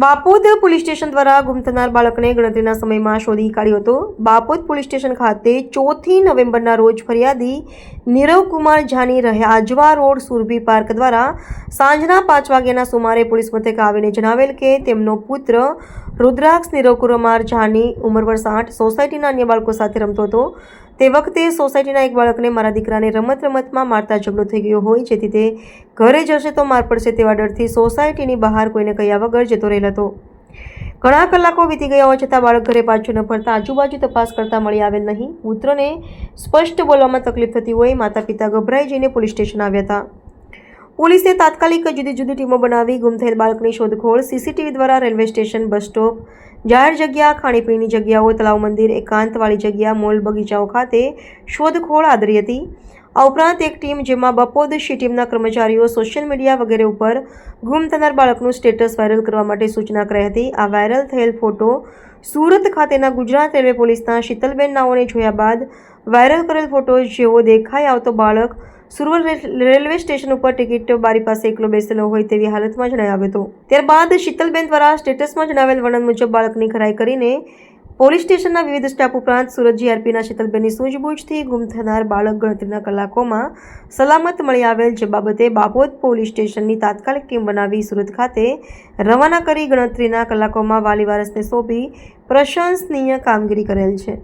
Bapod police station દ્વારા ગુમ થનાર બાળકને ગણતરીના સમયમાં શોધી કાઢ્યો હતો. બાપોદ પોલીસ સ્ટેશન ખાતે ચોથી નવેમ્બરના રોજ ફરિયાદી નીરવ કુમાર જાની રહ્યા આજવા રોડ સુરભી પાર્ક દ્વારા સાંજના પાંચ વાગ્યાના સુમારે પોલીસ મથકે આવીને જણાવેલ કે તેમનો પુત્ર રુદ્રાક્ષ નીરવ કુમાર જાની ઉંમર વર્ષ સોસાયટીના અન્ય બાળકો સાથે રમતો હતો. તે વખતે સોસાયટીના એક બાળકને મારા દીકરાને રમત રમતમાં મારતા ઝઘડો થઈ ગયો હોય, જેથી તે ઘરે જશે તો માર પડશે તેવા ડરથી સોસાયટીની બહાર કોઈને કહ્યા વગર જતો રહેલ હતો. ઘણા કલાકો વીતી ગયા હોવા છતાં બાળક ઘરે પાછું ન ફરતા આજુબાજુ તપાસ કરતા મળી આવેલ નહીં. પુત્રને સ્પષ્ટ બોલવામાં તકલીફ થતી હોય માતા પિતા ગભરાઈ જઈને પોલીસ સ્ટેશન આવ્યા હતા. પોલીસે તાત્કાલિક જુદી જુદી ટીમો બનાવી ગુમ થયેલ બાળકની શોધખોળ, સીસીટીવી દ્વારા રેલવે સ્ટેશન, બસ સ્ટોપ, જાહેર જગ્યા, ખાણીપીણીની જગ્યાઓ, તળાવ મંદિર, એકાંતવાળી જગ્યા, મોલ, બગીચાઓ ખાતે શોધખોળ આદરી હતી. આ ઉપરાંત એક ટીમ જેમાં બપોદ શી ટીમના કર્મચારીઓ સોશિયલ મીડિયા વગેરે ઉપર ગુમ થનાર બાળકનું સ્ટેટસ વાયરલ કરવા માટે સૂચના કરી હતી. આ વાયરલ થયેલ ફોટો સુરત ખાતેના ગુજરાત રેલવે પોલીસના શીતલબેન નાઓને જોયા બાદ વાયરલ કરેલ ફોટો જેવો દેખાઈ આવતો બાળક સુરત રેલવે સ્ટેશન ઉપર ટિકિટ બારી પાસે એકલો બેસેલો હોય તેવી હાલતમાં જણાવ્યો હતો. ત્યારબાદ શીતલબેન દ્વારા સ્ટેટસમાં જણાવેલ વર્ણન મુજબ બાળકની ખરાઈ કરીને પોલીસ સ્ટેશનના વિવિધ સ્ટાફ ઉપરાંત સુરત જીઆરપીના શીતલબેનની સૂઝબૂછથી ગુમ થનાર બાળક ગણતરીના કલાકોમાં સલામત મળી આવેલ જે બાબતે બાપોદ પોલીસ સ્ટેશનની તાત્કાલિક ટીમ બનાવી સુરત ખાતે રવાના કરી ગણતરીના કલાકોમાં વાલી વારસને સોંપી પ્રશંસનીય કામગીરી કરેલ છે.